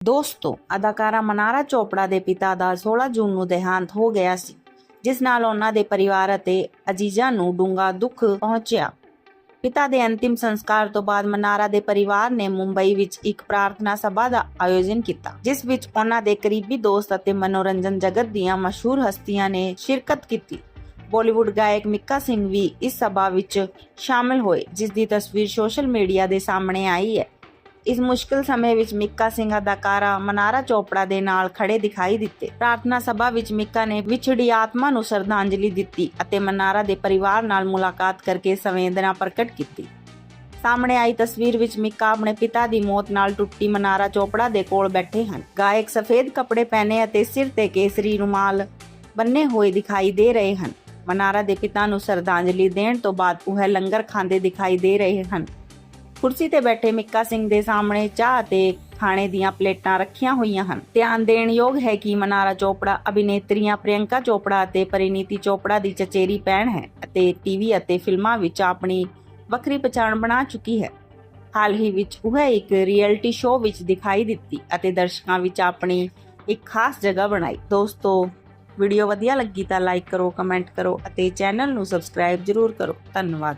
ਦੋਸਤੋ, ਅਦਾਕਾਰਾ ਮਨਾਰਾ ਚੋਪੜਾ ਦੇ ਪਿਤਾ ਦਾ 16 ਜੂਨ ਨੂੰ ਦੇਹਾਂਤ ਹੋ ਗਿਆ ਸੀ, ਜਿਸ ਨਾਲ ਉਹਨਾਂ ਦੇ ਪਰਿਵਾਰ ਅਤੇ ਅਜੀਜ਼ਾਂ ਨੂੰ ਡੂੰਘਾ ਦੁੱਖ ਪਹੁੰਚਿਆ। ਪਿਤਾ ਦੇ ਅੰਤਿਮ ਸੰਸਕਾਰ ਤੋਂ ਬਾਅਦ ਮਨਾਰਾ ਦੇ ਪਰਿਵਾਰ ਨੇ ਮੁੰਬਈ ਵਿੱਚ ਇੱਕ ਪ੍ਰਾਰਥਨਾ ਸਭਾ ਦਾ ਆਯੋਜਨ ਕੀਤਾ, ਜਿਸ ਵਿੱਚ ਉਹਨਾਂ ਦੇ ਕਰੀਬੀ ਦੋਸਤ ਅਤੇ ਮਨੋਰੰਜਨ ਜਗਤ ਦੀਆਂ ਮਸ਼ਹੂਰ ਹਸਤੀਆਂ ਨੇ ਸ਼ਿਰਕਤ ਕੀਤੀ। ਬਾਲੀਵੁੱਡ ਗਾਇਕ ਮਿੱਕਾ ਸਿੰਘ ਵੀ ਇਸ ਸਭਾ ਵਿੱਚ ਸ਼ਾਮਲ ਹੋਏ, ਜਿਸ ਦੀ ਤਸਵੀਰ ਸੋਸ਼ਲ ਮੀਡੀਆ ਦੇ ਸਾਹਮਣੇ ਆਈ ਹੈ। ਇਸ ਮੁਸ਼ਕਲ ਸਮੇਂ ਵਿੱਚ ਮਿੱਕਾ ਸਿੰਘ ਅਦਾਕਾਰਾ ਮਨਾਰਾ ਚੋਪੜਾ ਦੇ ਨਾਲ ਖੜੇ ਦਿਖਾਈ ਦਿੱਤੇ। ਪ੍ਰਾਰਥਨਾ ਸਭਾ ਵਿੱਚ ਮਿੱਕਾ ਨੇ ਵਿਛੜੀ ਆਤਮਾ ਨੂੰ ਸ਼ਰਧਾਂਜਲੀ ਦਿੱਤੀ ਅਤੇ ਮਨਾਰਾ ਦੇ ਪਰਿਵਾਰ ਨਾਲ ਮੁਲਾਕਾਤ ਕਰਕੇ ਸੰਵੇਦਨਾ ਪ੍ਰਗਟ ਕੀਤੀ। ਸਾਹਮਣੇ ਆਈ ਤਸਵੀਰ ਵਿੱਚ ਮਿੱਕਾ ਆਪਣੇ ਪਿਤਾ ਦੀ ਮੌਤ ਨਾਲ ਟੁੱਟੀ ਮਨਾਰਾ ਚੋਪੜਾ ਦੇ ਕੋਲ ਬੈਠੇ ਹਨ। ਗਾਇਕ ਸਫੇਦ ਕੱਪੜੇ ਪਹਿਨੇ ਅਤੇ ਸਿਰ ਤੇ ਕੇਸਰੀ ਰੁਮਾਲ ਬੰਨੇ ਹੋਏ ਦਿਖਾਈ ਦੇ ਰਹੇ ਹਨ। ਮਨਾਰਾ ਦੇ ਪਿਤਾ ਨੂੰ ਸ਼ਰਧਾਂਜਲੀ ਦੇਣ ਤੋਂ ਬਾਅਦ ਉਹ ਲੰਗਰ ਖਾਂਦੇ ਦਿਖਾਈ ਦੇ ਰਹੇ ਹਨ। ਕੁਰਸੀ ਤੇ ਬੈਠੇ ਮਿੱਕਾ ਸਿੰਘ ਦੇ ਸਾਹਮਣੇ ਚਾਹ ਅਤੇ ਖਾਣੇ ਦੀਆਂ ਪਲੇਟਾਂ ਰੱਖੀਆਂ ਹੋਈਆਂ ਹਨ। ਧਿਆਨ ਦੇਣ ਯੋਗ ਹੈ ਕਿ ਮਨਾਰਾ ਚੋਪੜਾ, ਅਭਿਨੇਤਰੀਆਂ ਪ੍ਰਿਯੰਕਾ ਚੋਪੜਾ ਅਤੇ ਪਰਿਨੀਤੀ ਚੋਪੜਾ ਦੀ ਚਚੇਰੀ ਭੈਣ ਹੈ ਅਤੇ ਟੀਵੀ ਅਤੇ ਫਿਲਮਾਂ ਵਿੱਚ ਆਪਣੀ ਵੱਖਰੀ ਪਛਾਣ ਬਣਾ ਚੁੱਕੀ ਹੈ। ਹਾਲ ਹੀ ਵਿੱਚ ਉਹ ਇੱਕ ਰਿਐਲਿਟੀ ਸ਼ੋਅ ਵਿੱਚ ਦਿਖਾਈ ਦਿੱਤੀ ਅਤੇ ਦਰਸ਼ਕਾਂ ਵਿੱਚ ਆਪਣੀ ਇੱਕ ਖਾਸ ਜਗ੍ਹਾ ਬਣਾਈ। ਦੋਸਤੋ, ਵੀਡੀਓ ਵਧੀਆ ਲੱਗੀ ਤਾਂ ਲਾਈਕ ਕਰੋ, ਕਮੈਂਟ ਕਰੋ ਅਤੇ ਚੈਨਲ ਨੂੰ ਸਬਸਕ੍ਰਾਈਬ ਜ਼ਰੂਰ ਕਰੋ। ਧੰਨਵਾਦ।